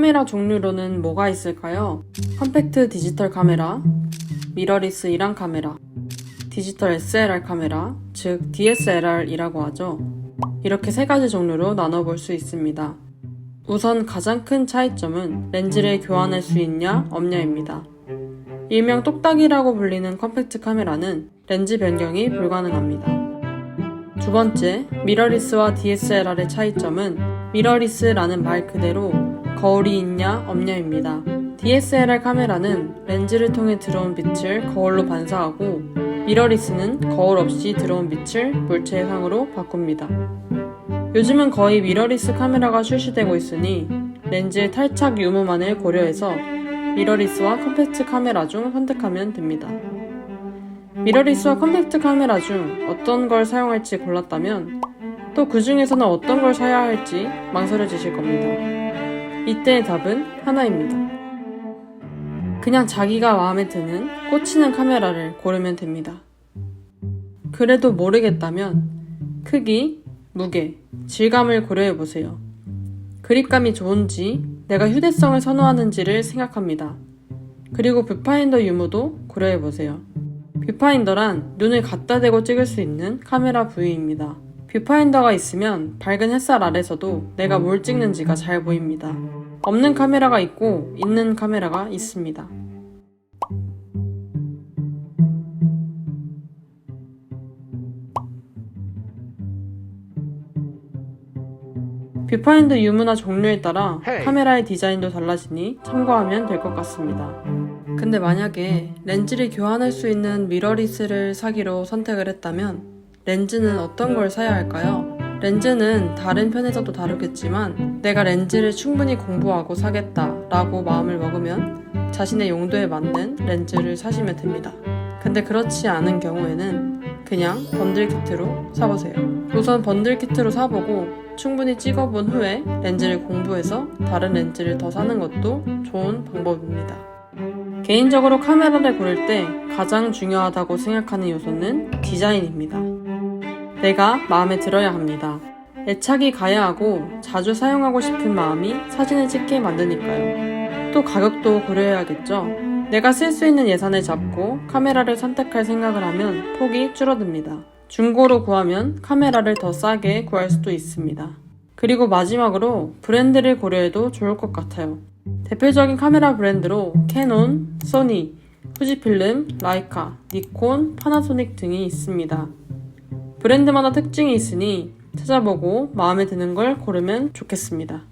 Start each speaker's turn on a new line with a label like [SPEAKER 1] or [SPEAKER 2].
[SPEAKER 1] 카메라 종류로는 뭐가 있을까요? 컴팩트 디지털 카메라, 미러리스 1한 카메라, 디지털 SLR 카메라, 즉 DSLR이라고 하죠. 이렇게 세 가지 종류로 나눠볼 수 있습니다. 우선 가장 큰 차이점은 렌즈를 교환할 수 있냐 없냐입니다. 일명 똑딱이라고 불리는 컴팩트 카메라는 렌즈 변경이 불가능합니다. 두 번째, 미러리스와 DSLR의 차이점은 미러리스라는 말 그대로 거울이 있냐 없냐입니다. DSLR 카메라는 렌즈를 통해 들어온 빛을 거울로 반사하고 미러리스는 거울 없이 들어온 빛을 물체의 상으로 바꿉니다. 요즘은 거의 미러리스 카메라가 출시되고 있으니 렌즈의 탈착 유무만을 고려해서 미러리스와 컴팩트 카메라 중 선택하면 됩니다. 미러리스와 컴팩트 카메라 중 어떤 걸 사용할지 골랐다면 또 그 중에서는 어떤 걸 사야 할지 망설여지실 겁니다. 이때의 답은 하나입니다. 그냥 자기가 마음에 드는 꽂히는 카메라를 고르면 됩니다. 그래도 모르겠다면 크기, 무게, 질감을 고려해 보세요. 그립감이 좋은지, 내가 휴대성을 선호하는지를 생각합니다. 그리고 뷰파인더 유무도 고려해 보세요. 뷰파인더란 눈을 갖다 대고 찍을 수 있는 카메라 부위입니다. 뷰파인더가 있으면 밝은 햇살 아래서도 내가 뭘 찍는지가 잘 보입니다. 없는 카메라가 있고 있는 카메라가 있습니다. 뷰파인더 유무나 종류에 따라. 카메라의 디자인도 달라지니 참고하면 될 것 같습니다. 근데 만약에 렌즈를 교환할 수 있는 미러리스를 사기로 선택을 했다면 렌즈는 어떤 걸 사야 할까요? 렌즈는 다른 편에서도 다르겠지만 내가 렌즈를 충분히 공부하고 사겠다 라고 마음을 먹으면 자신의 용도에 맞는 렌즈를 사시면 됩니다. 근데 그렇지 않은 경우에는 그냥 번들 키트로 사보세요. 우선 번들 키트로 사보고 충분히 찍어본 후에 렌즈를 공부해서 다른 렌즈를 더 사는 것도 좋은 방법입니다. 개인적으로 카메라를 고를 때 가장 중요하다고 생각하는 요소는 디자인입니다. 내가 마음에 들어야 합니다. 애착이 가야 하고 자주 사용하고 싶은 마음이 사진을 찍게 만드니까요. 또 가격도 고려해야겠죠. 내가 쓸 수 있는 예산을 잡고 카메라를 선택할 생각을 하면 폭이 줄어듭니다. 중고로 구하면 카메라를 더 싸게 구할 수도 있습니다. 그리고 마지막으로 브랜드를 고려해도 좋을 것 같아요. 대표적인 카메라 브랜드로 캐논, 소니, 후지필름, 라이카, 니콘, 파나소닉 등이 있습니다. 브랜드마다 특징이 있으니 찾아보고 마음에 드는 걸 고르면 좋겠습니다.